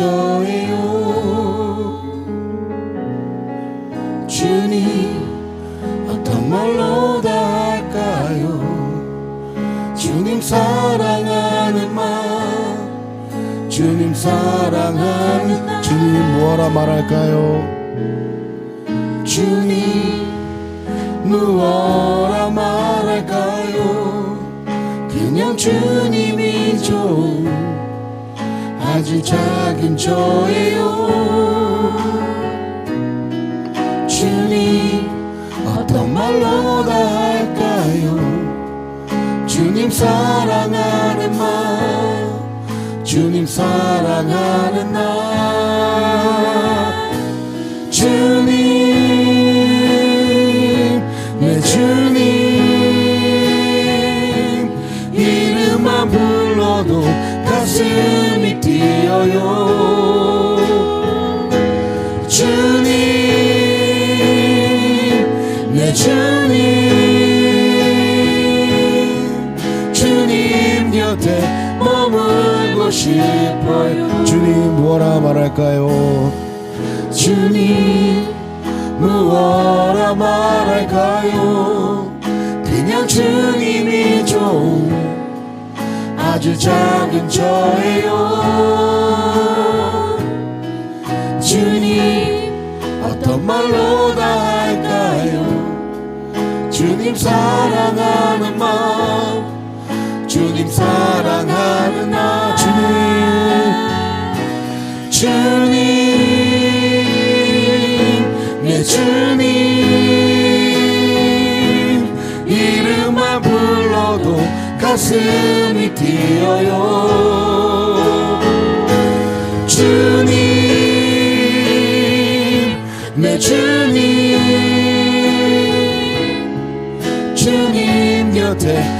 저예요. 주님 어떤 말로 다 할까요? 주님 사랑하는 말 주님 사랑하는 날 주님 뭐라 말할까요? 주님 무엇라 말할까요? 그냥 주님이 좋은 아주 작은 저예요. 주님 어떤 말로 다 할까요? 주님 사랑하는 말 주님 사랑하는 날 곁에 머물고 싶어요. 주님 뭐라 말할까요? 주님 무엇라 말할까요? 그냥 주님이 좋은 아주 작은 저예요. 주님 어떤 말로 다 할까요? 주님 사랑하는 마음 주님 사랑하는 나 주님. 주님 내 주님. 이름만 불러도 가슴이 뛰어요. 주님 내 주님. 주님 곁에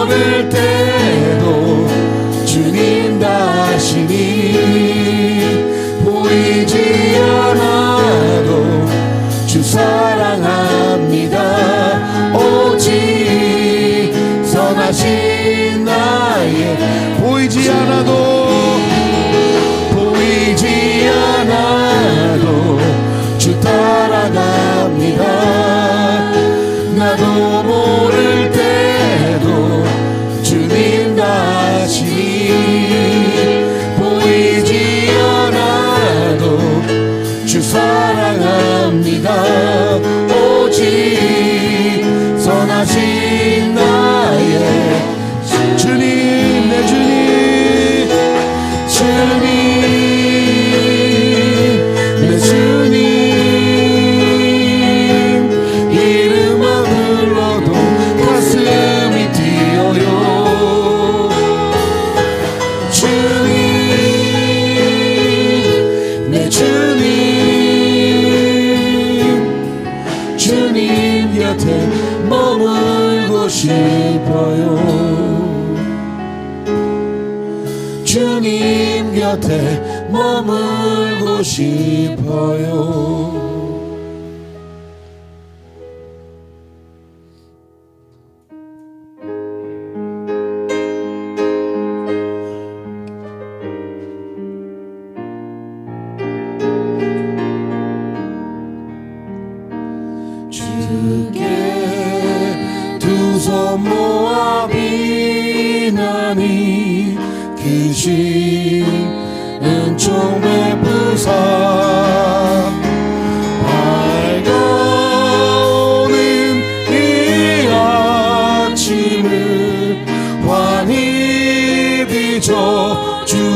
주님 곁에 머물고 싶어요.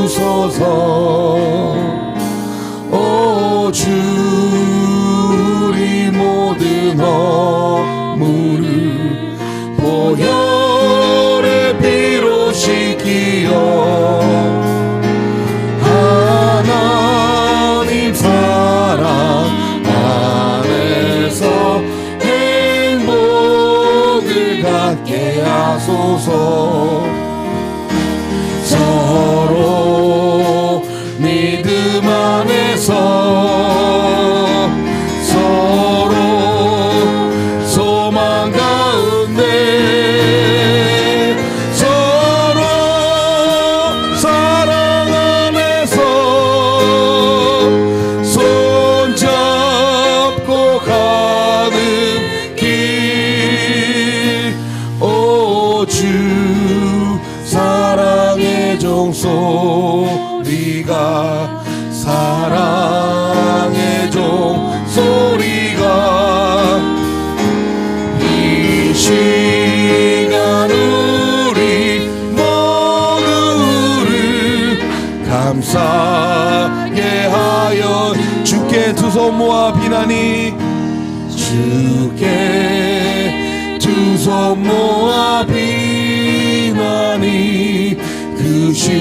주소서 감사게 하여 주께 두 손 모아 비나니 주께 두 손 모아 비나니 그신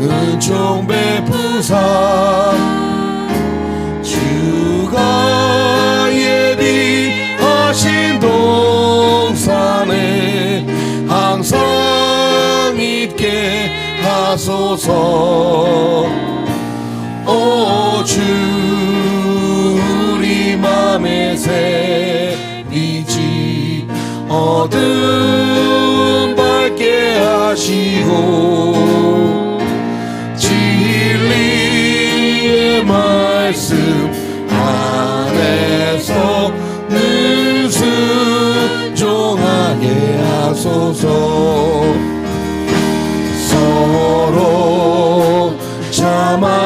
은총 베푸사 주가 예비하신 동 하소서. 오 주 우리 맘에 새리지. 어둠 밝게 하시고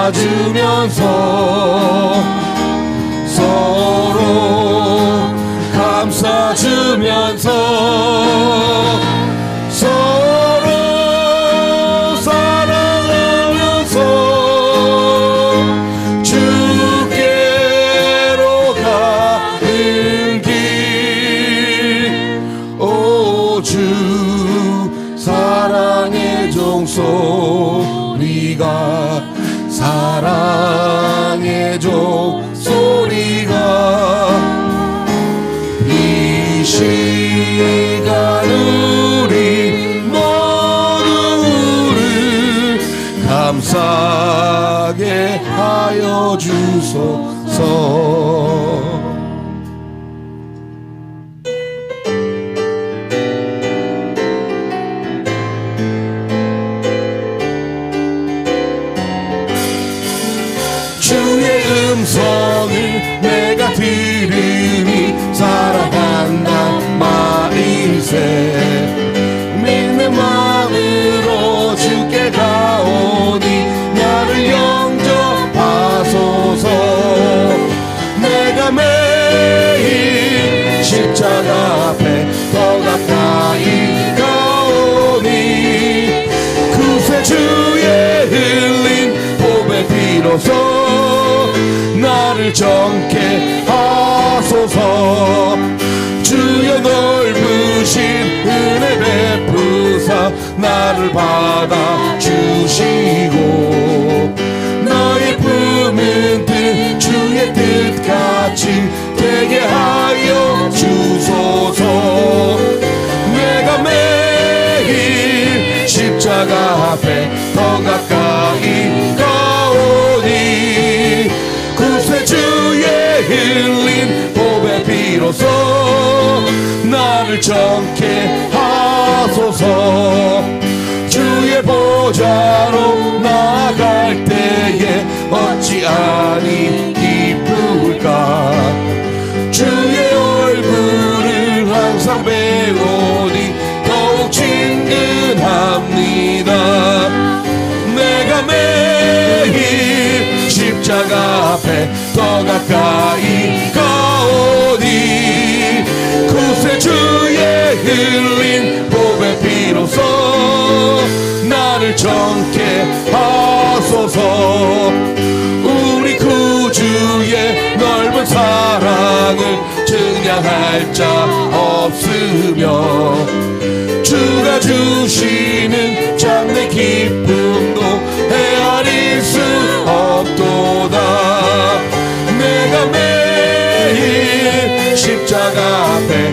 참아주면서 하여 주소서. 주의 음성 정케 하소서. 주여 넓으신 은혜 베푸사 나를 받아 주시고 아니 기쁠까? 주의 얼굴을 항상 배우니 더욱 친근합니다. 내가 매일 십자가 앞에 더 가까이 가오니 구세 주의 흘 증량할 자 없으며 주가 주시는 장래 기쁨도 헤아릴 수 없도다. 내가 매일 십자가 앞에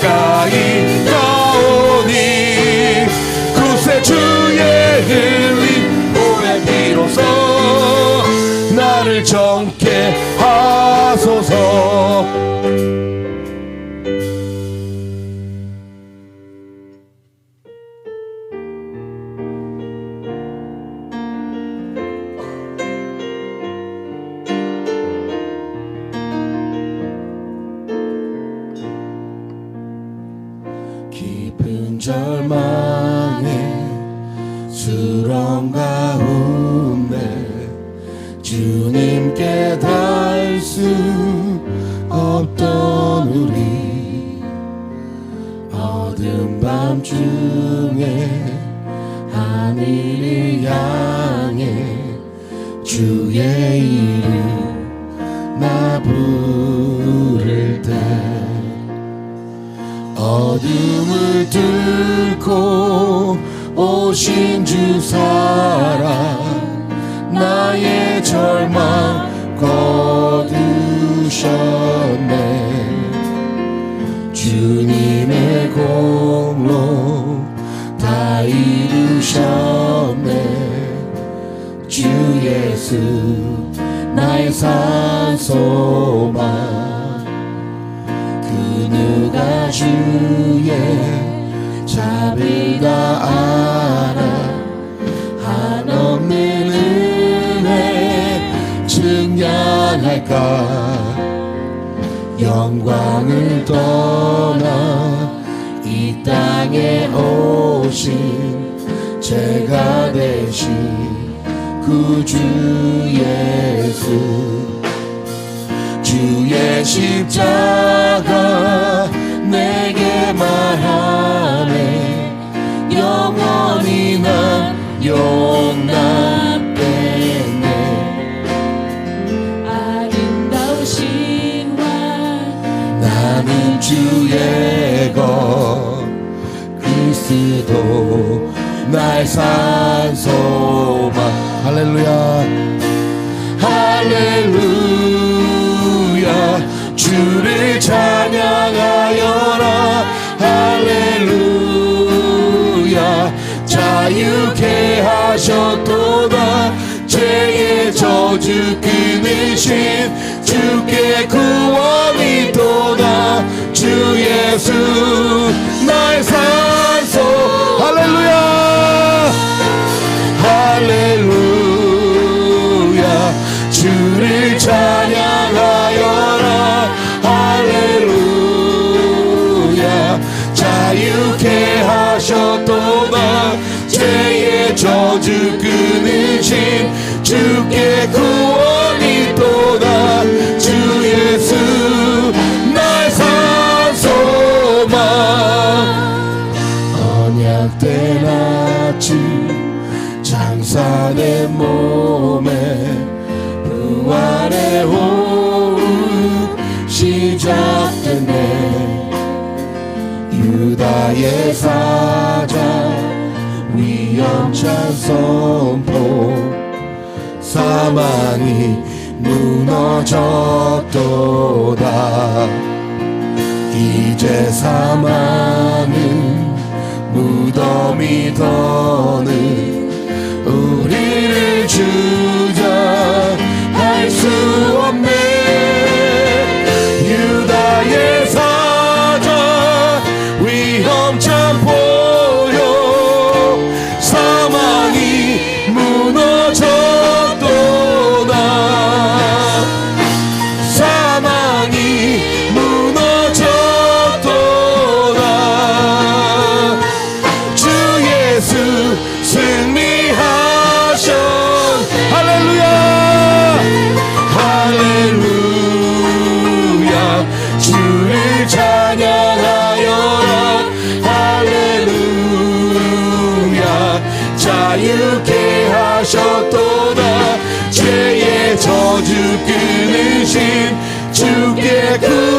더 오신 주 사랑 나의 절망 거두셨네. 주님의 공로 다 이루셨네. 주 예수 나의 산소 할까. 영광을 떠나 이 땅에 오신 제가 되신 구주 예수. 주의 십자가 내게 말하네. 영원히 난 용납 주의 것 그리스도 나의 산소만. 할렐루야. 할렐루야. 주를 찬양하여라. 할렐루야. 자유케 하셨도다. 죄의 저주 끊으신 주께 구원이 도다. 주 예수 나의 산소. 할렐루야. 할렐루야. 주를 찬양하여라. 할렐루야. 자유케 하셨도다. 죄의 저주 끊으신 주께 구원 위험찬 선포. 사망이 무너졌도다. 이제 사망은 무덤이 더는 우리를 주장할 수 자유케 하셨도다. 죄의 저주 끊으신 주께 그